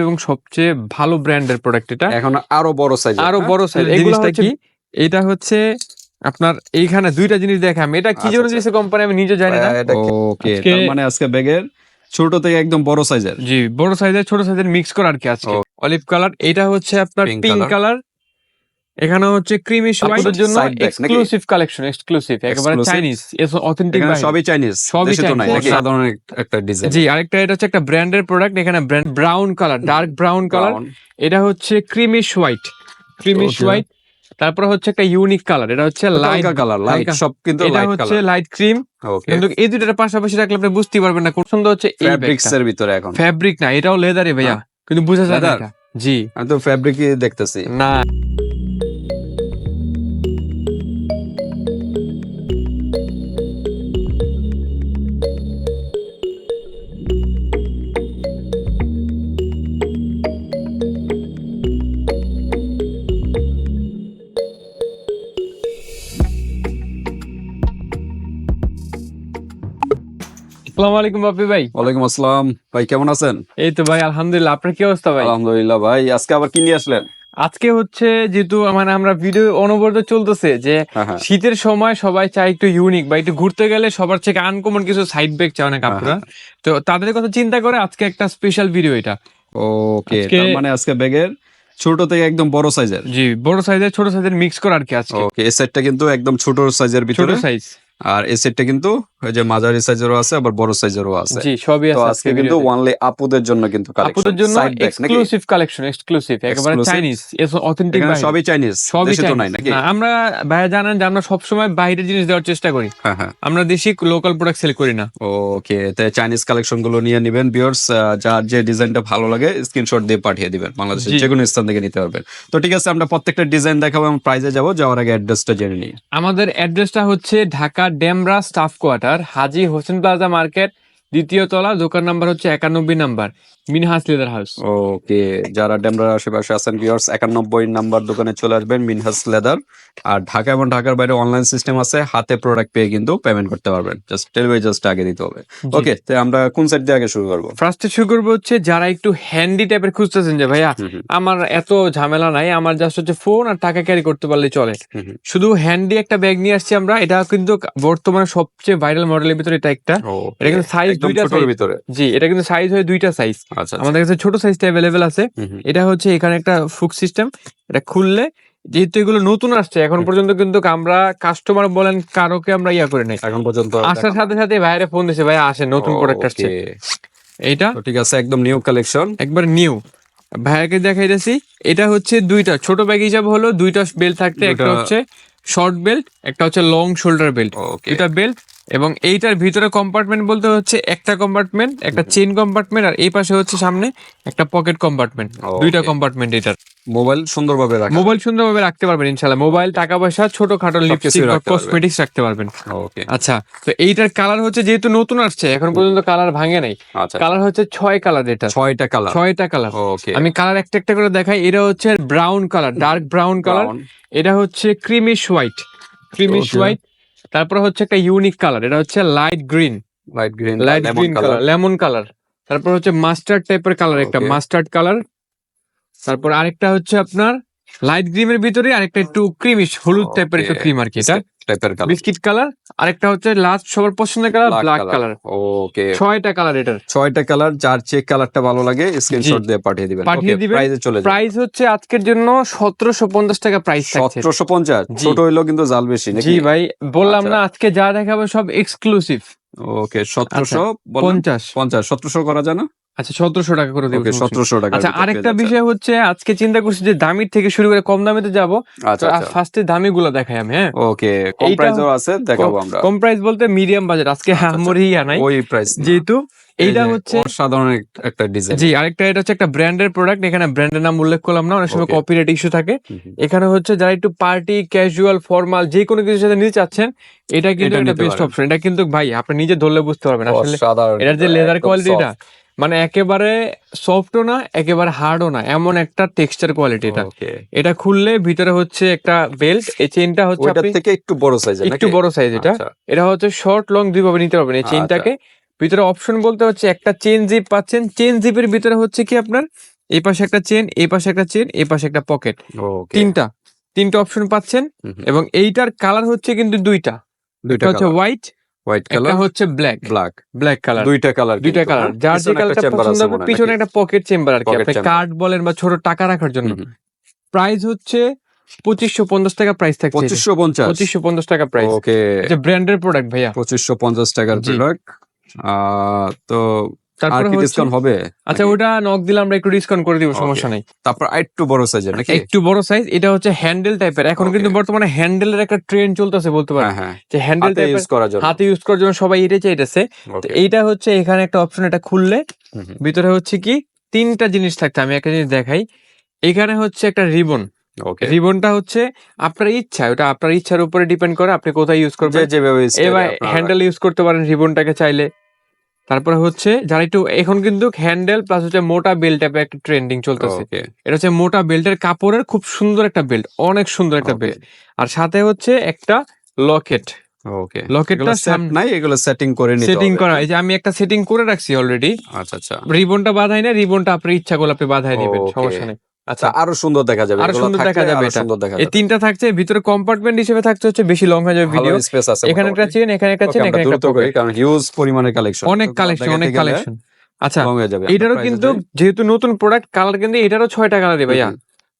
এবং সবচেয়ে ভালো ব্র্যান্ডের প্রোডাক্ট এটা। এখন আরও বড় সাইজ আরও বড় সাইজ এগুলো জিনিসটা কি? এটা হচ্ছে আপনার এইখানে দুইটা জিনিস দেখাম এটা কি আচ্ছা, জন্য আচ্ছা। দিয়েছে কোম্পানি আমি নিজে জানি না। এটা ওকে তার মানে আজকে ব্যাগের ছোট থেকে একদম বড় সাইজের জি বড় সাইজের ছোট সাইজের মিক্স করা আর কি আছে। অলিভ কালার এটা হচ্ছে আপনার পিঙ্ক কালার এখানে হচ্ছে ক্রিমিশ হোয়াইটের জন্য এক্সক্লুসিভ কালেকশন এক্সক্লুসিভ একেবারে? চাইনিজ অথেন্টিক এখানে সবই চাইনিজ সবই। নাকি? সাধারণ একটা ডিজাইন জি আরেকটা এটা হচ্ছে একটা ব্র্যান্ডের প্রোডাক্ট এখানে brand brown colour dark brown colour এটা হচ্ছে ক্রিমিশ হোয়াইট ক্রিমিশ. হোয়াইট তারপর হচ্ছে একটা ইউনিক কালার এটা হচ্ছে লাইট কালার লাইট সব কিন্তু এটা হচ্ছে লাইট ক্রিম কিন্তু এই দুটার পাশাপাশি রাখলে আপনি বুঝতে পারবেন না কোন সুন্দর হচ্ছে এই ফ্যাব্রিক্স এর ভিতরে এখন। ফ্যাব্রিক না এটাও লেদারে ভাইয়া কিন্তু বোঝা যায় না জি। আমি তো ফ্যাব্রিকই দেখতেছি। না। আসসালামু আলাইকুম বাপি ভাই। ওয়ালাইকুম আসসালাম। ভাই কেমন আছেন? এই তো ভাই আলহামদুলিল্লাহ। আপনার কি অবস্থা ভাই? আলহামদুলিল্লাহ ভাই আজকে আবার কি নিয়ে আসলেন? আজকে হচ্ছে যেহেতু মানে আমরা ভিডিও অনবরত চলতেছে যে হ্যাঁ হ্যাঁ। শীতের সময় সবাই চায় একটু ইউনিক বা একটু ঘুরতে গেলে সবার থেকে আনকমন কিছু সাইড ব্যাগ চায় অনেক হ্যাঁ, আপুরা। তো তাদের কথা চিন্তা করে আজকে একটা স্পেশাল ভিডিও এটা। ওকে তার মানে আজকে ব্যাগের ছোট থেকে একদম বড় সাইজের জি বড় সাইজের ছোট সাইজের মিক্স করা আর কি আজকে। ওকে এই সেটটা কিন্তু একদম ছোট সাইজের ভিতরে। ছোট সাইজ আর এই সেটটা কিন্তু ওই যে মাঝারি সাইজেরও আছে আবার বড় সাইজেরও আছে। জি সবই আছে আজকে কিন্তু ওয়ানলি আপুদের জন্য কিন্তু কালেকশন আপুদের জন্য এক্সক্লুসিভ কালেকশন এক্সক্লুসিভ একেবারে? চাইনিজ অথেন্টিক এখানে সবই চাইনিজ সবই তো নাই নাকি? না, আমরা ভাইয়া জানেন যে আমরা সবসময় বাইরের জিনিস দেওয়ার চেষ্টা করি। হ্যাঁ হ্যাঁ। আমরা দেশি লোকাল প্রোডাক্ট সেল করি না। ওকে তাই চাইনিজ কালেকশনগুলো নিয়ে নেবেন বিয়ার্স যার যে ডিজাইনটা ভালো লাগে স্ক্রিনশট দিয়ে পাঠিয়ে দিবেন। বাংলাদেশের জি। যে কোনো স্থান থেকে নিতে পারবেন। তো ঠিক আছে আমরা প্রত্যেকটা ডিজাইন দেখাবো এবং প্রাইজে যাব যাওয়ার আগে অ্যাড্রেসটা জেনে নিই। আমাদের অ্যাড্রেসটা হচ্ছে Dhaka Demra staff quarter Haji Hossain plaza market দ্বিতীয় তলা দোকান নাম্বার হচ্ছে একানব্বই number Minhas leather house. Okay যারা ডেমরার আশেপাশে আছেন ভিউয়ার্স একানব্বই নাম্বার দোকানে চলে আসবেন মিনহাস লেদার। আর ঢাকা এবং ঢাকার বাইরে অনলাইন সিস্টেম আছে হাতে প্রোডাক্ট পেয়ে কিন্তু পেমেন্ট করতে পারবেন। জাস্ট ডেলিভারি জাস্ট আগে দিতে হবে। ওকে তো আমরা কোন সাইড দিয়ে আগে শুরু করব? ফার্স্টে শুরু করব হচ্ছে যারা একটু হ্যান্ডি টাইপের খুঁজতেছেন যে ভাইয়া আমার এত ঝামেলা নাই আমার জাস্ট হচ্ছে ফোন আর টাকা ক্যারি করতে পারলে চলে। শুধু হ্যান্ডি একটা ব্যাগ নিয়ে আসছি আমরা এটা কিন্তু বর্তমানে সবচেয়ে ভাইরাল মডেলের ভিতরে এটা একটা। এটা কিন্তু সাইজ একদম ছোটর ভিতরে। জি এটা কিন্তু সাইজ হয় দুইটা সাইজ আচ্ছা আচ্ছা। আমাদের কাছে ছোট সাইজটা অ্যাভেলেবেল আছে। এটা হচ্ছে এখানে একটা ফুক সিস্টেম এটা খুললে যেহেতু এগুলো নতুন আসছে এখন পর্যন্ত কিন্তু আমরা কাস্টমার বলেন কারোকে আমরা ইয়া করে নাই। এখন পর্যন্ত আসার সাথে সাথে বাইরে ফোন দিছে ভাই আসে নতুন প্রোডাক্ট আসছে। এইটা ঠিক আছে একদম নিউ কালেকশন একবার নিউ ভাইয়াকে দেখাইতেছি এটা হচ্ছে দুইটা। ছোট ব্যাগ হিসাবে হলো দুইটা বেল্ট থাকতে একটা হচ্ছে শর্ট বেল্ট একটা হচ্ছে লং শোল্ডার বেল্ট এটা বেল্ট এবং এইটার ভিতরে কম্পার্টমেন্ট বলতে হচ্ছে একটা কম্পার্টমেন্ট একটা চেন কম্পার্টমেন্ট আর এই পাশে হচ্ছে সামনে একটা পকেট কম্পার্টমেন্ট দুইটা কম্পার্টমেন্ট এটার মোবাইল সুন্দরভাবে রাখা। মোবাইল সুন্দরভাবে রাখতে পারবেন ইনশাল্লাহ মোবাইল টাকা পয়সা ছোট খাটো লিপস্টিক বা কসমেটিক্স রাখতে পারবেন। ওকে আচ্ছা তো এইটার কালার হচ্ছে যেহেতু নতুন আসছে এখন পর্যন্ত কালার ভাঙে নাই। আচ্ছা। কালার হচ্ছে ছয় কালার এটা ছয়টা কালার ছয়টা কালার ওকে আমি কালার একটা একটা করে দেখাই। এটা হচ্ছে brown colour dark brown colour এটা হচ্ছে ক্রিমিশ হোয়াইট ক্রিমিশ হোয়াইট তারপর হচ্ছে একটা ইউনিক কালার এটা হচ্ছে light green light green light green colour lemon colour তারপর হচ্ছে মাস্টার্ড টাইপের কালার একটা মাস্টার্ড কালার তারপর আরেকটা হচ্ছে আপনার লাইট গ্রিমের ভিতরে আরেকটা একটু ক্রিমিশ হলুদ টাইপের একটু ক্রিম আর কি এটা। টাইপের কালার বিস্কিট কালার আরেকটা হচ্ছে লাস্ট সবার পছন্দের কালার ব্ল্যাক কালার ওকে ছয়টা কালার এটার। ছয়টা কালার যার চেক কালারটা ভালো লাগে স্ক্রিনশট দিয়ে পাঠিয়ে দিবেন। পাঠিয়ে দিবেন। প্রাইসে চলে যাবে। প্রাইস হচ্ছে আজকের জন্য সতেরোশো পঞ্চাশ টাকা প্রাইস থাকছে। সতেরোশো পঞ্চাশ? জি। ছোট হইলেও কিন্তু জাল বেশি নাকি? জি ভাই বললাম আচ্ছা। না আজকে যা দেখাবো সব এক্সক্লুসিভ ওকে সতেরোশো পঞ্চাশ। পঞ্চাশ সতেরোশো করা যায় না? আচ্ছা সতেরোশো টাকা করে দেবো সতেরোশো টাকা আচ্ছা আরেকটা বিষয় হচ্ছে আজকে চিন্তা করছি যে দামির থেকে শুরু করে কম দামিতে যাব আচ্ছা আচ্ছা। ফার্স্টে দামি গুলো দেখাই আমি হ্যাঁ? ওকে কম প্রাইসও আছে দেখাবো আমরা। কম প্রাইস বলতে মিডিয়াম বাজেট আজকে আচ্ছা, হামরি ইয়া নাই ওই প্রাইস যেহেতু এইটা হচ্ছে সাধারণ একটা ডিজাইন জি আরেকটা এটা হচ্ছে একটা ব্র্যান্ডের প্রোডাক্ট এখানে ব্র্যান্ডের নাম উল্লেখ করলাম না অনেক সময়. কপিরাইট ইস্যু থাকে। এখানে হচ্ছে যারা একটু পার্টি ক্যাজুয়াল ফর্মাল যে কোনো কিছুর সাথে নিতে চাচ্ছেন এটা কিন্তু একটা বেস্ট। অপশন এটা কিন্তু ভাই আপনি নিজে ধরলে বুঝতে পারবেন। আসলে এটার যে লেদার কোয়ালিটিটা মানে একেবারে সফটও না একেবারে হার্ডও না এমন একটা টেক্সচার কোয়ালিটি এটা এটা খুললে ভিতরে হচ্ছে একটা বেল্ট এই চেনটা হচ্ছে আপনি থেকে একটু বড় সাইজ একটু বড় সাইজ এটা। আচ্ছা। এটা হচ্ছে শর্ট লং দুইভাবে নিতে পারবেন এই চেনটাকে ভিতরে অপশন বলতে হচ্ছে একটা চেন জিপ পাচ্ছেন। চেন জিপের ভিতরে হচ্ছে কি আপনার? এই পাশে একটা চেন এই পাশে একটা চেন এই পাশে একটা পকেট তিনটা। তিনটা অপশন পাচ্ছেন এবং এইটার কালার হচ্ছে কিন্তু দুইটা। দুইটা হচ্ছে হোয়াইট হোয়াইট কালার হচ্ছে ব্ল্যাক ব্ল্যাক ব্ল্যাক কালার দুইটা কালার দুইটা কালার যার যে কালারটা পছন্দ হবে পিছনে একটা পকেট চেম্বার আর কি। আপনি কার্ড বলেন বা ছোট টাকা রাখার জন্য। প্রাইস হচ্ছে পঁচিশশো পঞ্চাশ টাকা প্রাইস থাকছে পঁচিশশো পঞ্চাশ। পঁচিশশো পঞ্চাশ টাকা প্রাইস ওকে এটা ব্র্যান্ডের প্রোডাক্ট ভাইয়া। পঁচিশশো পঞ্চাশ টাকার। প্রোডাক্ট তো তারপরে ডিসকাউন্ট হবে? আচ্ছা ওটা নক দিলে আমরা একটু ডিসকাউন্ট করে দিব সমস্যা নাই। তারপর আরেকটু বড় সাইজের নাকি? একটু বড় সাইজ এটা হচ্ছে হ্যান্ডেল টাইপের এখন কিন্তু বর্তমানে হ্যান্ডেলের একটা ট্রেন্ড চলতেছে বলতে পারেন। হ্যাঁ হ্যাঁ। যে হ্যান্ডেল ইউজ করার জন্য। হাতে ইউজ করার জন্য সবাই এটা চাইতেছে। তো এইটা হচ্ছে এখানে একটা অপশন এটা খুললে। ভিতরে হচ্ছে কি তিনটা জিনিস থাকছে আমি একটা জিনিস দেখাই। এখানে হচ্ছে একটা রিবন ওকে রিবনটা হচ্ছে আপনার ইচ্ছা ওটা আপনার ইচ্ছার উপরে ডিপেন্ড করে আপনি কোথায় ইউজ করবেন। যেভাবে হ্যান্ডেল ইউজ করতে পারেন রিবনটাকে চাইলে। তারপরে হচ্ছে যারা একটু এখন কিন্তু হ্যান্ডেল প্লাস হচ্ছে মোটা বেল্ট টাইপের একটা ট্রেন্ডিং চলতেছে এটা হচ্ছে মোটা বেল্টের কাপড়ের খুব সুন্দর একটা বেল্ট অনেক সুন্দর একটা বেল্ট আর সাথে হচ্ছে একটা লকেট ওকে লকেটটা নাই এগুলো সেটিং করে নিতে সেটিং করা এই যে আমি একটা সেটিং করে রাখছি অলরেডি আচ্ছা আচ্ছা। রিবনটা বাঁধাই না রিবনটা আপনার ইচ্ছা করলে আপনি বাঁধাই নেবেন সমস্যা নেই। আচ্ছা। আরও সুন্দর দেখা যাবে আরও সুন্দর দেখা যাবে সুন্দর দেখা এই তিনটা থাকছে ভিতরে কম্পার্টমেন্ট হিসেবে থাকছে হচ্ছে বেশি লং হয়ে যাবে ভিডিও স্পেস আছে এখানে একটা চেন এখানে একটা চেন এখানে একটা করি কারণ হিউজ পরিমাণের কালেকশন অনেক কালেকশন অনেক কালেকশন আচ্ছা এটারও কিন্তু যেহেতু নতুন প্রোডাক্ট কালার কিন্তু এটারও ছয়টা কালারে ভাইয়া।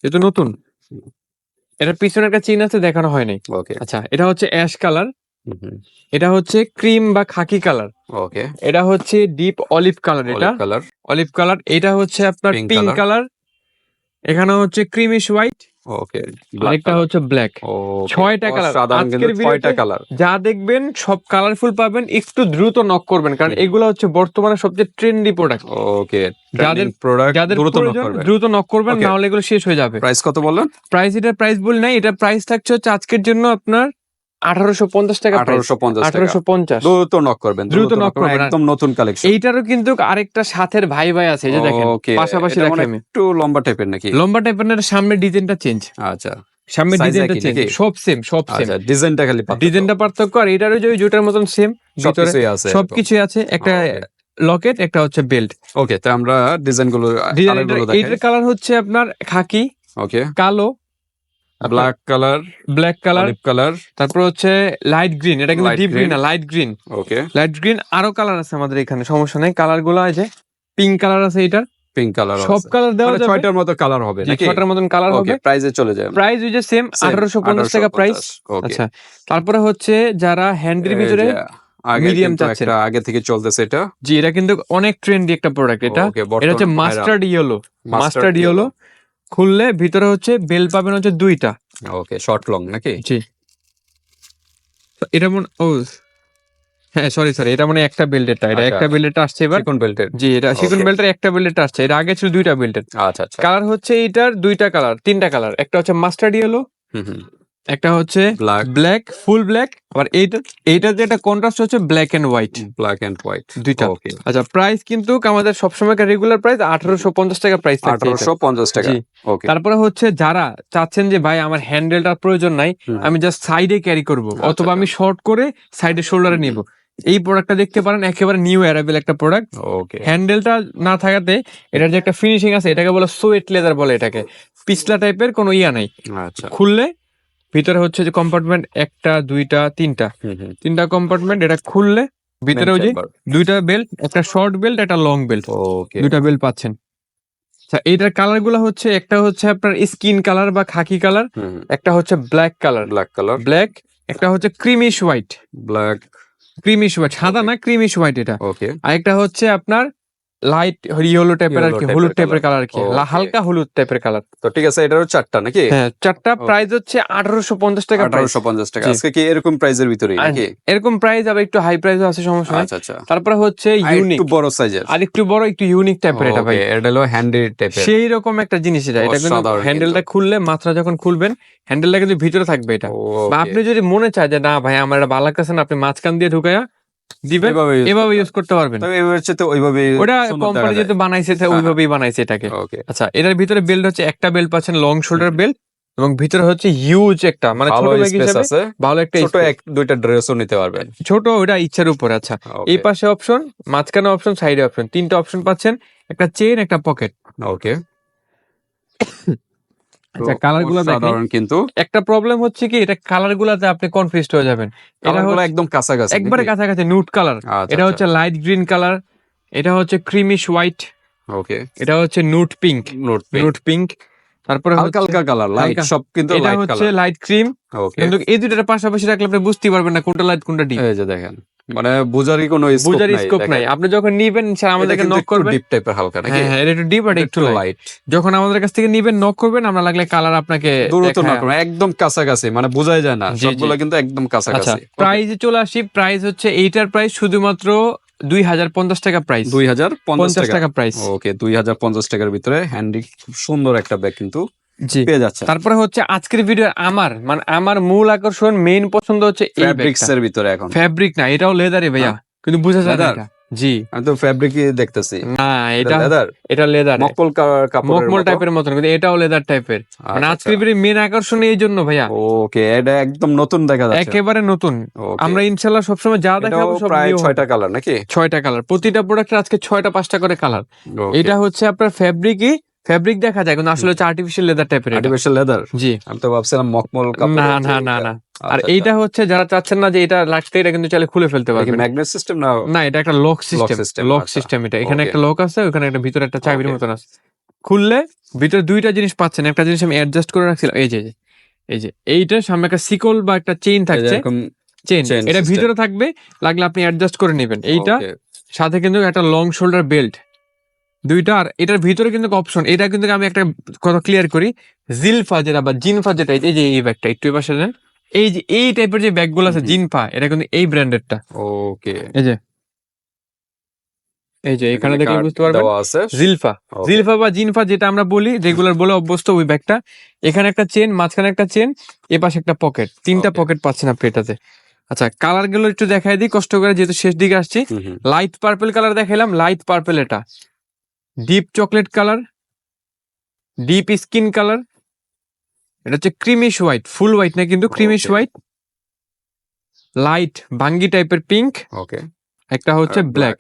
যেহেতু নতুন। এটার পিছনে একটা চেন আছে দেখানো হয় নাই ওকে আচ্ছা এটা হচ্ছে অ্যাশ কালার এটা হচ্ছে ক্রিম বা খাকি কালার ওকে এটা হচ্ছে ডিপ অলিভ কালার এটা। কালার অলিভ কালার এটা হচ্ছে আপনার পিঙ্ক কালার এখানে হচ্ছে ক্রিমিশ হোয়াইট ওকে আরেকটা হচ্ছে ব্ল্যাক ছয়টা কালার আজকের ছয়টা কালার যা দেখবেন সব কালারফুল পাবেন একটু দ্রুত নক করবেন কারণ এগুলো হচ্ছে বর্তমানে সবচেয়ে ট্রেন্ডি প্রোডাক্ট ওকে যাদের- প্রোডাক্ট যাদের দ্রুত নক প্রয়োজন দ্রুত নক করবেন Okay. না হলে এগুলো শেষ হয়ে যাবে। প্রাইস কত বললেন? প্রাইস এটা প্রাইস বল নাই এটা প্রাইস থাকছে হচ্ছে আজকের জন্য আপনার আঠারোশো পঞ্চাশ টাকা আঠারোশো পঞ্চাশ আঠারোশো পঞ্চাশ। দ্রুত নক করবেন দ্রুত knock করবেন। একদম নতুন কালেকশন এইটারও কিন্তু আরেকটা সাথের ভাই ভাই আছে যে দেখেন পাশাপাশি এটা রাখি আমি। একটু লম্বা টাইপের নাকি? লম্বা টাইপের সামনে ডিজাইনটা চেঞ্জ আচ্ছা। সামনে ডিজাইনটা চেঞ্জ সব সেম সব সেম আচ্ছা ডিজাইনটা খালি পার্থক্য। ডিজাইনটা পার্থক্য আর এটারও যে জুটার মতন সেম ভিতরে সবকিছুই আছে। সবকিছু আছে। একটা লকেট একটা হচ্ছে বেল্ট ওকে তো আমরা ডিজাইনগুলো ডিজাইনটা এইটার কালার হচ্ছে আপনার খাকি ওকে কালো black colour black colour colour তারপর হচ্ছে লাইট গ্রিন এটা কিন্তু ডিপ গ্রিন না light green okay light green আরও কালার আছে আমাদের এখানে সমস্যা নেই। কালারগুলো আছে পিঙ্ক কালার আছে এটার। পিঙ্ক কালার সব কালার দেওয়া যাবে। ছয়টার মতো কালার হবে নাকি? ছটার মতন কালার ওকে হবে। প্রাইসে চলে যায় প্রাইস ওই যে সেম আঠারোশো পঞ্চাশ টাকা প্রাইস আচ্ছা তারপরে হচ্ছে যারা হ্যান্ডের ভিতরে মিডিয়াম চাচ্ছেন। আগে থেকে চলতেছে এটা। জি এটা কিন্তু অনেক ট্রেন্ডি একটা প্রোডাক্ট এটা। এটা হচ্ছে মাস্টার্ড ইয়েলো মাস্টার্ড ইয়েলো খুললে ভিতরে হচ্ছে বেল পাবেন হচ্ছে দুইটা। ওকে শর্ট লং নাকি? জি। এটা মনে ও হ্যাঁ সরি সরি এটা মানে একটা বেল্টেরটা এটা আচ্ছা। একটা বেল্টেরটা আসছে এবার। কোন বেল্টের। জি এটা সিকুন বেল্টের একটা বেল্টেরটা আসছে এটা আগে ছিল দুইটা বেল্টের। আচ্ছা আচ্ছা। কালার হচ্ছে এটার দুইটা কালার তিনটা কালার একটা হচ্ছে মাস্টার্ড ইয়েলো হুম হুম। একটা হচ্ছে ব্ল্যাক ফুল ব্ল্যাক আবার এইটা এইটার যে একটা কন্ট্রাস্ট হচ্ছে black and white black and white দুইটা। ওকে আচ্ছা প্রাইস কিন্তু আমাদের সবসময় রেগুলার প্রাইস আঠারোশো পঞ্চাশ টাকা প্রাইস আঠারোশো পঞ্চাশ টাকা। ওকে তারপরে হচ্ছে যারা চাচ্ছেন যে ভাই আমার হ্যান্ডেলটার প্রয়োজন নাই আমি জাস্ট সাইডে ক্যারি করব আচ্ছা, অথবা আমি শর্ট করে সাইডে শোল্ডারে নিব। এই প্রোডাক্টটা দেখতে পারেন একেবারে নিউ অ্যারাইভেল একটা প্রোডাক্ট ওকে হ্যান্ডেলটা না থাকাতে এটার যে একটা ফিনিশিং আছে এটাকে বলে সোয়েট লেদার বলে এটাকে। পিছলা টাইপের কোনো ইয়া নাই। আচ্ছা। খুললে ভিতরে হচ্ছে যে কম্পার্টমেন্ট একটা দুইটা তিনটা। তিনটা কম্পার্টমেন্ট এটা খুললে ভিতরে ওই যে দুইটা বেল্ট একটা শর্ট বেল্ট একটা লং বেল্ট দুইটা বেল্ট পাচ্ছেন। আচ্ছা এইটার কালারগুলো হচ্ছে একটা হচ্ছে আপনার স্কিন কালার বা খাকি কালার একটা হচ্ছে black colour black colour black একটা হচ্ছে creamish white black creamish white সাদা না ক্রিমিশ হোয়াইট এটা। ওকে আরেকটা হচ্ছে আপনার লাইট ইয়েলো টাইপের আর কি হলুদ টাইপের কালার কি হালকা হলুদ টাইপের কালার তো ঠিক আছে এটারও চারটা নাকি? হ্যাঁ চারটা প্রাইস হচ্ছে আঠারোশো পঞ্চাশ টাকা আঠারোশো পঞ্চাশ টাকা। আজকে কি এরকম প্রাইজের ভিতরেই আর নাকি? এরকম প্রাইস আবার একটু হাই প্রাইস আছে সমস্যা আচ্ছা আচ্ছা। তারপরে হচ্ছে ইউনিক একটু বড় সাইজের আর একটু বড় একটু ইউনিক টাইপের এটা ভাই। এটা হলো হ্যান্ডি টাইপের সেই রকম একটা জিনিস এটা। এটা কিন্তু হ্যান্ডেলটা খুললে মাত্রা যখন খুলবেন হ্যান্ডেলটা কিন্তু ভিতরে থাকবে এটা। বা আপনি যদি মনে চায় যে না ভাই আমার এটা ভালো লাগতেছে না আপনি মাঝখান দিয়ে ঢুকায়া দিবেন এভাবে ইউজ করতে পারবেন। তবে এবার হচ্ছে তো ওইভাবে ওটা কোম্পানি যেহেতু বানাইছে তো হ্যাঁ। ওইভাবেই বানাইছে এটাকে। আচ্ছা এটার ভিতরে বেল্ট হচ্ছে একটা বেল্ট পাচ্ছেন লং শোল্ডার বেল্ট এবং ভিতরে হচ্ছে হিউজ একটা মানে ছোট ভালো ব্যাগ হিসাবে আছে। ভালো একটা ছোট এক দুইটা ড্রেসও নিতে পারবেন। ছোট ওটা ইচ্ছার উপর আচ্ছা। এই পাশে অপশন মাঝখানে অপশন সাইডে অপশন তিনটা অপশন পাচ্ছেন একটা চেন একটা পকেট ওকে আচ্ছা, colour গুলো সাধারণ কিন্তু। একটা প্রবলেম হচ্ছে কি এটা কালার গুলাতে আপনি কনফিউজড হয়ে যাবেন। এটা কালার একদম কাছাকাছি একবারে কাছাকাছি নুট কালার এটা হচ্ছে লাইট গ্রিন কালার এটা হচ্ছে ক্রিমিশ হোয়াইট ওকে এটা হচ্ছে নুট পিঙ্ক নোট পিঙ্ক তারপরে হালকা হালকা কালার লাইট সব কিন্তু এটা হচ্ছে লাইট ক্রিম কিন্তু এই দুটার পাশাপাশি রাখলে আপনি বুঝতে পারবেন না কোনটা লাইট কোনটা ডিপ এই যে দেখেন। মানে বোঝারই কোনো বুঝার স্কোপ নাই আপনি যখন নিবেন আমাদেরকে নক করবেন? ডিপ টাইপের হালকা নাকি? হ্যাঁ হ্যাঁ এটা একটু ডিপ আর একটু লাইট যখন আমাদের কাছ থেকে নিবেন নক করবেন আমরা লাগলে কালার আপনাকে দূরত্ব না করবেন, একদম কাছাকাছি মানে বোঝাই যায় না। সবগুলো কিন্তু একদম আচ্ছা কাছাকাছি। প্রাইজে চলে আসি। প্রাইস হচ্ছে এইটার প্রাইস শুধুমাত্র দুই হাজার পঞ্চাশ টাকা প্রাইস দুই হাজার পঞ্চাশ টাকা। প্রাইস ওকে দুই হাজার পঞ্চাশ টাকার ভিতরে হ্যান্ডি খুব সুন্দর একটা ব্যাগ কিন্তু। জি। পেয়ে যাচ্ছে তারপরে হচ্ছে আজকের ভিডিও আমার মানে আমার মূল আকর্ষণ মেইন পছন্দ হচ্ছে এই ফ্যাব্রিক্স এর ভিতরে এখন। ফ্যাব্রিক না এটাও লেদারে ভাইয়া। কিন্তু বুঝা যায় না জি। আমি তো ফ্যাব্রিকই দেখতেছি। না এটা লেদার এটা লেদার মকপল কা- মকমল টাইপের মতন কিন্তু এটাও লেদার টাইপের মানে আচ্ছা, আজকের ভিডিও মেন আকর্ষণ এই জন্য ভাইয়া। ওকে এটা একদম নতুন দেখা যাচ্ছে। একেবারে নতুন. আমরা ইনশাল্লাহ সবসময় যা দেখাবো সব প্রায় new হবে। ছয়টা কালার নাকি? ছয়টা কালার প্রতিটা প্রোডাক্টের আজকে ছয়টা পাঁচটা করে কালার এটা হচ্ছে আপনার ফ্যাব্রিকই ফ্যাব্রিক দেখা যায় কিন্তু আসলে হচ্ছে আর্টিফিশিয়াল লেদার টাইপের আর্টিফিশিয়াল লেদার জি। আমি তো ভাবছিলাম মকমল না না না না। আর এইটা হচ্ছে যারা চাচ্ছেন না যে এটা লাগতে এটা কিন্তু চাইলে খুলে ফেলতে পারবেন। ম্যাগনেট সিস্টেম না? না এটা একটা লক সিস্টেম লক আচ্ছা। সিস্টেম এটা। এখানে একটা লক আছে ওখানে একটা ভিতরে একটা চাবির মতন আছে। খুললে ভিতরে দুইটা জিনিস পাচ্ছেন। একটা জিনিস আমি অ্যাডজাস্ট করে রাখছিলাম এই যে এই যে, এই এইটার সামনে একটা সিকল বা একটা চেইন থাকছে। চেইন এটা ভিতরে থাকবে লাগলে আপনি অ্যাডজাস্ট করে নেবেন। এইটা সাথে কিন্তু একটা লং শোল্ডার বেল্ট দুইটা আর এটার ভিতরে কিন্তু অপশন এটা কিন্তু আমি একটা কথা ক্লিয়ার করি জিলফা যেটা বা জিনফা যেটা এই যে এই ব্যাগটা একটু এবার দেন এই যে এই টাইপের যে ব্যাগগুলো আছে হুম। জিনফা এটা কিন্তু এই ব্র্যান্ডেরটা ওকে। এই যে এই যে এখানে দেখে বুঝতে পারবেন জিলফা জিলফা বা জিনফা যেটা আমরা বলি রেগুলার বলে অভ্যস্ত ওই ব্যাগটা এখানে একটা চেন মাঝখানে একটা চেন এ পাশে একটা পকেট তিনটা পকেট পাচ্ছেন আপনি এটাতে। আচ্ছা কালারগুলো একটু দেখাই দিই কষ্ট করে যেহেতু শেষ দিকে আসছি। লাইট পার্পল কালার দেখাইলাম লাইট পার্পল এটা। Deep chocolate colour deep skin colour এটা হচ্ছে ক্রিমিশ হোয়াইট ফুল হোয়াইট না কিন্তু ক্রিমিশ হোয়াইট লাইট বাঙ্গি টাইপের পিঙ্ক ওকে একটা হচ্ছে ব্ল্যাক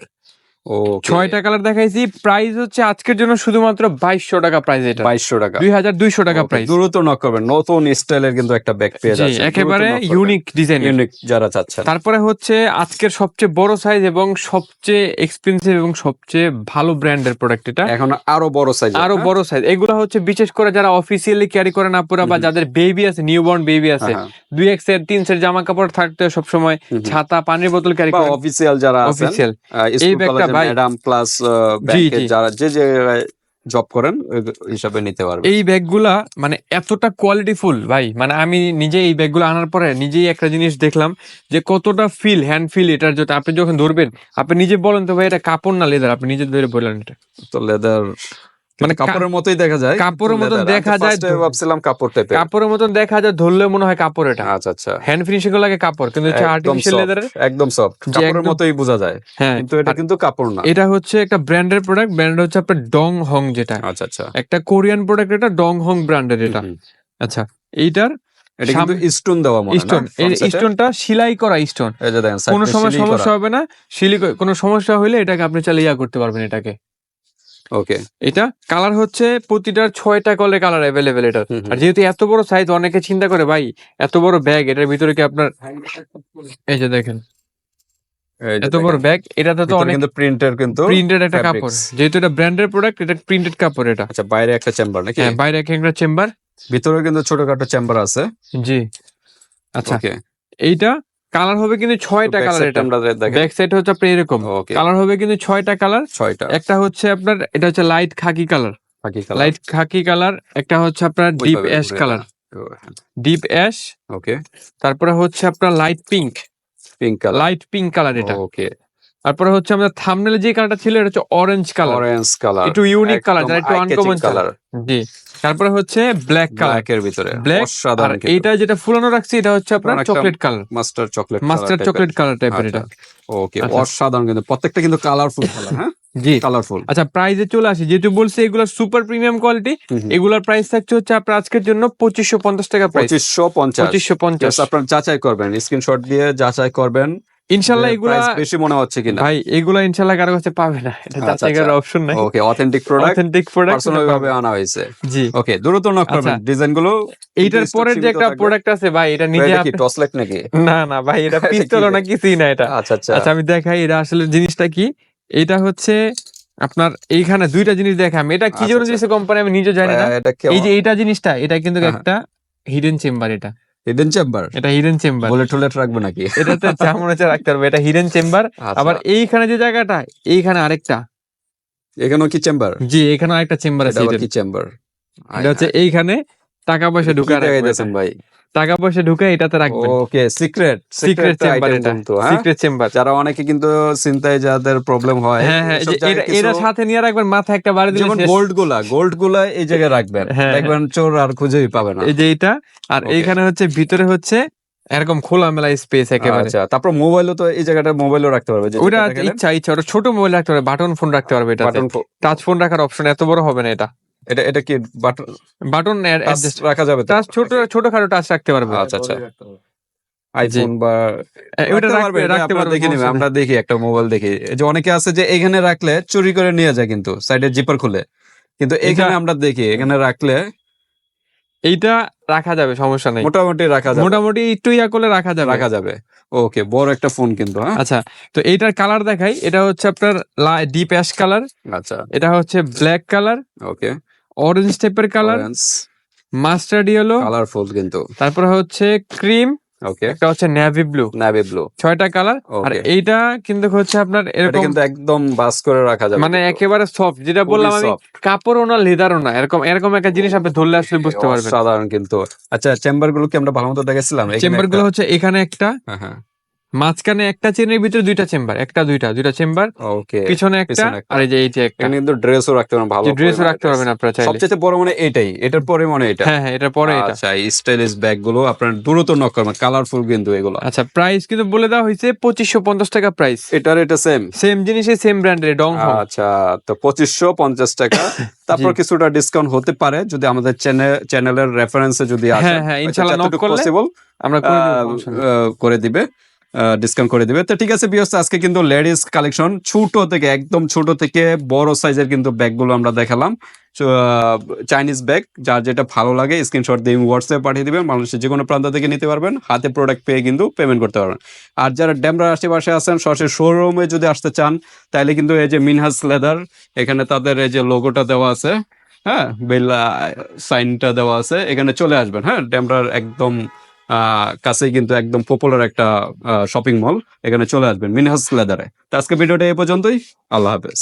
ওকে ছয়টা কালার দেখাইছি। প্রাইস হচ্ছে আজকের জন্য শুধুমাত্র বাইশশো টাকা প্রাইস এটা। বাইশশো টাকা। দুই হাজার দুইশো টাকা প্রাইস দ্রুত নক করবেন নতুন স্টাইলের কিন্তু একটা ব্যাগ পেয়ে যাচ্ছে একেবারে ইউনিক ডিজাইন ইউনিক যারা চাচ্ছেন। তারপরে হচ্ছে আজকের সবচেয়ে বড় সাইজ এবং সবচেয়ে এক্সপেন্সিভ এবং সবচেয়ে ভালো ব্র্যান্ডের প্রোডাক্ট এটা। এখন আরও বড় সাইজ আরও বড় সাইজ এগুলো হচ্ছে বিশেষ করে যারা অফিসিয়ালি ক্যারি করে না পুরা বা যাদের বেবি আছে নিউবর্ন বেবি আছে হ্যাঁ, দুই এক সেট তিন সেট জামা কাপড় থাকতে সব সময় ছাতা পানির বোতল ক্যারি করে অফিসিয়াল যারা অফিসিয়াল এই ব্যাগটা ম্যাডাম প্লাস ব্যাংকে যারা যে জায়গায় জব করেন হিসাবে নিতে পারবে। এই ব্যাগগুলা মানে এতটা কোয়ালিটিফুল ভাই। মানে আমি নিজে এই ব্যাগগুলো আনার পরে নিজেই একটা জিনিস দেখলাম যে কতটা ফিল হ্যান্ড ফিল এটার যেটা আপনি যখন ধরবেন আপনি নিজে বলেন তো ভাই এটা কাপড় না লেদার আপনি নিজে ধরে বললেন এটা। তো লেদার মানে কাপড়ের মতোই দেখা যায় কাপড়ের মতন দেখা যায় ভাবছিলাম কাপড় টাইপের কাপড়ের মতন দেখা যায় ধরলে মনে হয় কাপড় এটা। আচ্ছা আচ্ছা। হ্যান্ড ফিনিশিং লাগে কাপড় কিন্তু একদম আর্টিফিশিয়াল লেদারের একদম সফট কাপড়ের মতোই বোঝা যায় হ্যাঁ কিন্তু এটা কিন্তু কাপড় না। এটা হচ্ছে একটা ব্র্যান্ডের প্রোডাক্ট ব্র্যান্ড হচ্ছে আপনার ডং হং যেটা। আচ্ছা আচ্ছা। একটা কোরিয়ান প্রোডাক্ট এটা ডং হং ব্র্যান্ডের এটা। আচ্ছা এইটার এটা কিন্তু স্টোন দেওয়া মনে স্টোন স্টোনটা সেলাই করা স্টোন দেখেন কোনো সময় সমস্যা হবে না শিলি কোনো সমস্যা হলে এটাকে আপনি চাইলে ইয়া করতে পারবেন এটাকে। ওকে এটা কালার হচ্ছে প্রতিটার ছয়টা কলে কালার অ্যাভেলেবেল এটা। আর যেহেতু এত বড় সাইজ অনেকে চিন্তা করে ভাই এত বড় ব্যাগ এটার ভিতরে কি আপনার এই যে দেখেন। এত বড় ব্যাগ এটাতে তো অনেক কিন্তু প্রিন্টের কিন্তু প্রিন্টেড একটা কাপড়। যেহেতু এটা ব্র্যান্ডের প্রোডাক্ট এটা প্রিন্টেড কাপড় এটা। আচ্ছা বাইরে একটা চেম্বার নাকি? হ্যাঁ বাইরে একটা চেম্বার ভিতরে কিন্তু ছোটখাটো চেম্বার আছে। জি। আচ্ছা ওকে এইটা কালার হবে কিন্তু ছয়টা কালার এটা। ব্যাক সাইড হচ্ছে আপনার এরকম। কালার হবে কিন্তু ছয়টা কালার ছয়টা। একটা হচ্ছে আপনার এটা হচ্ছে light khaki colour khaki colour light khaki colour একটা হচ্ছে আপনার deep ash colour deep ash okay তারপরে হচ্ছে আপনার light pink pink colour light pink colour এটা। ওকে তারপরে হচ্ছে আমাদের থামনেলে যে কালারটা ছিল এটা হচ্ছে অরেঞ্জ কালার অরেঞ্জ কালার একটু ইউনিক কালার যারা একটু আনকমন কালার জি। তারপরে হচ্ছে ব্ল্যাক কালারের ভিতরে। Black আর এইটা যেটা ফুলানো রাখছি এটা হচ্ছে আপনার chocolate colour master chocolate master chocolate colour টাইপের এটা। ওকে আচ্ছা। অসাধারণ কিন্তু। প্রত্যেকটা কিন্তু কালারফুল কালার হ্যাঁ? জি। কালারফুল আচ্ছা প্রাইসে চলে আসি। যেহেতু বলছি এগুলো সুপার প্রিমিয়াম কোয়ালিটি এগুলোর প্রাইস থাকছে হচ্ছে আপনার আজকের জন্য পঁচিশশো পঞ্চাশ টাকা প্রাইস পঁচিশশো পঞ্চাশ। পঁচিশশো পঞ্চাশ। আপনার যাচাই করবেন স্ক্রিনশট দিয়ে যাচাই করবেন। ইনশাল্লাহ এগুলা বেশি মনে হচ্ছে কিনা? ভাই এগুলা ইনশাল্লাহ কারও কাছে পাবে না। এটা আচ্ছা, যাচাই করার আচ্ছা। অপশন নাই। Okay authentic product authentic product personal ভাবে আনা হয়েছে। জি। ওকে দ্রুত নক করবেন। আচ্ছা। ডিজাইনগুলো এইটার পরের যে একটা প্রোডাক্ট আছে ভাই এটা নিজে আপনি- টসলেট নাকি? না না ভাই এটা পিস্তল না? কিছুই না এটা। আচ্ছা আচ্ছা। আচ্ছা আমি দেখাই এটা আসলে জিনিসটা কি? এটা হচ্ছে আপনার এইখানে দুইটা জিনিস দেখাম এটা কি জন্য। দিয়েছে কোম্পানি আমি নিজে জানি না। এটা এই যে এটা জিনিসটা এটা কিন্তু হ্যাঁ, একটা হিডেন চেম্বার এটা। হিডেন চেম্বার এটা হিডেন চেম্বার বলে টুলেট রাখব নাকি? এটাতে যা মনে হচ্ছে রাখতে পারবে এটা হিডেন চেম্বার আবার এইখানে যে জায়গাটা এইখানে আরেকটা। এখানেও কি চেম্বার জি এখানে আরেকটা চেম্বার আছে কি চেম্বার এটা হচ্ছে এইখানে টাকা পয়সা ঢুকা দেখাইতেছেন ভাই? টাকা পয়সা ঢুকে এটাতে রাখবেন। ওকে সিক্রেট সিক্রেট চেম্বার এটা। হ্যাঁ? সিক্রেট চেম্বার যারা অনেকে কিন্তু চিন্তায় যাদের প্রবলেম হয় হ্যাঁ হ্যাঁ এটা সাথে নিয়ে রাখবেন মাথায় একটা বাড়ি দিলে যেমন গোল্ডগুলা গোল্ডগুলা এই জায়গায় রাখবেন। হ্যাঁ, দেখবেন চোর আর খুঁজেই পাবে না। এই যে এটা আর. এইখানে হচ্ছে ভিতরে হচ্ছে এরকম খোলামেলা স্পেস একেবারে। আচ্ছা তারপর মোবাইলও তো এই জায়গাটা মোবাইলও রাখতে পারবে ওটা ইচ্ছা ইচ্ছা ওটা ছোট মোবাইল রাখতে পারবে বাটন ফোন রাখতে পারবে এটা টাচ ফোন রাখার অপশন এত বড় হবে না এটা। এটা এটা কি বাটন? বাটন রাখা যাবে টাচ ছোট ছোটখাটো টাচ রাখতে পারবে। আচ্ছা আচ্ছা। আইফোন বা এ, ওটা রাখতে রাখতে পারবে, রাখতে পারবে দেখে নেবে আমরা দেখি একটা মোবাইল দেখি। যে অনেকে আছে যে এখানে রাখলে চুরি করে নিয়ে যায় কিন্তু সাইডে জিপার খুলে। কিন্তু এখানে আমরা দেখি এখানে রাখলে এইটা রাখা যাবে সমস্যা নেই। মোটামুটি রাখা যাবে। মোটামুটি একটু ইয়া করলে রাখা যাবে। রাখা যাবে। ওকে বড় একটা ফোন কিন্তু হ্যাঁ? আচ্ছা তো এইটার কালার দেখাই। এটা হচ্ছে আপনার ডিপ অ্যাশ কালার আচ্ছা। এটা হচ্ছে ব্ল্যাক কালার ওকে অরেঞ্জ টাইপের কালার মাস্টার্ড ইয়েলো কালারফুল কিন্তু। তারপরে হচ্ছে ক্রিম ওকে একটা হচ্ছে নেভি ব্লু নাভি ব্লু ছয়টা কালার আর এইটা কিন্তু হচ্ছে আপনার এটা এরকম কিন্তু একদম বাস করে রাখা যাবে। মানে একেবারে সফট যেটা বললাম আমি। কাপড়ও না লেদারও না এরকম এরকম একটা জিনিস আপনি ধরলে আসলে বুঝতে পারবেন। সাধারণ কিন্তু। আচ্ছা চেম্বারগুলো কি আমরা ভালো মতো দেখেছিলাম? চেম্বারগুলো হচ্ছে এখানে একটা। হ্যাঁ হ্যাঁ। মাঝখানে একটা চেনের ভিতরে দুইটা চেম্বার একটা দুইটা দুইটা চেম্বার ওকে পিছনে একটা আর এই যে এই যে একটা। এখানে কিন্তু ড্রেসও রাখতে পারেন ভালো ড্রেসও রাখতে পারবেন। আপনারা চাইলে। সবচেয়ে বড় মানে এটাই এটার পরে মানে এটা। হ্যাঁ হ্যাঁ এটা পরে এটা। আচ্ছা স্টাইলিশ ব্যাগগুলো আপনার দ্রুত নক করবেন কালারফুল কিন্তু এগুলো। আচ্ছা প্রাইস কিন্তু বলে দেওয়া হয়েছে পঁচিশশো পঞ্চাশ টাকা প্রাইস এটার এটা সেম সেম জিনিসই সেম ব্র্যান্ডের ডং আচ্ছা তো পঁচিশশো পঞ্চাশ টাকা। তারপর কিছুটা ডিসকাউন্ট হতে পারে যদি আমাদের চ্যানেল চ্যানেলের রেফারেন্সে যদি আসে। হ্যাঁ, হ্যাঁ, ইনশাআল্লাহ knock করলে আমরা করে দেবো, ডিসকাউন্ট করে দিবে। তো ঠিক আছে বিয়স আজকে কিন্তু লেডিস কালেকশন ছোট থেকে, একদম ছোট থেকে বড় সাইজের কিন্তু ব্যাগগুলো আমরা দেখালাম। চাইনিজ ব্যাগ যার যেটা ভালো লাগে স্ক্রিনশট দিয়ে হোয়াটসঅ্যাপ পাঠিয়ে দেবেন। বাংলাদেশের যে কোনো প্রান্ত থেকে নিতে পারবেন। হাতে প্রোডাক্ট পেয়ে কিন্তু পেমেন্ট করতে পারবেন। আর যারা ড্যামরার আশেপাশে আছেন, সরাসরি শোরুমে যদি আসতে চান তাহলে কিন্তু এই যে মিনহাস লেদার এখানে তাদের এই যে লোগোটা দেওয়া আছে। হ্যাঁ বেল্লা সাইনটা দেওয়া আছে। এখানে চলে আসবেন। হ্যাঁ ড্যামরার একদম কাছেই কিন্তু একদম পপুলার একটা শপিং মল এখানে চলে আসবেন, মিনহাস লেদারে তো আজকে ভিডিওটা এই পর্যন্তই। আল্লাহ হাফেজ।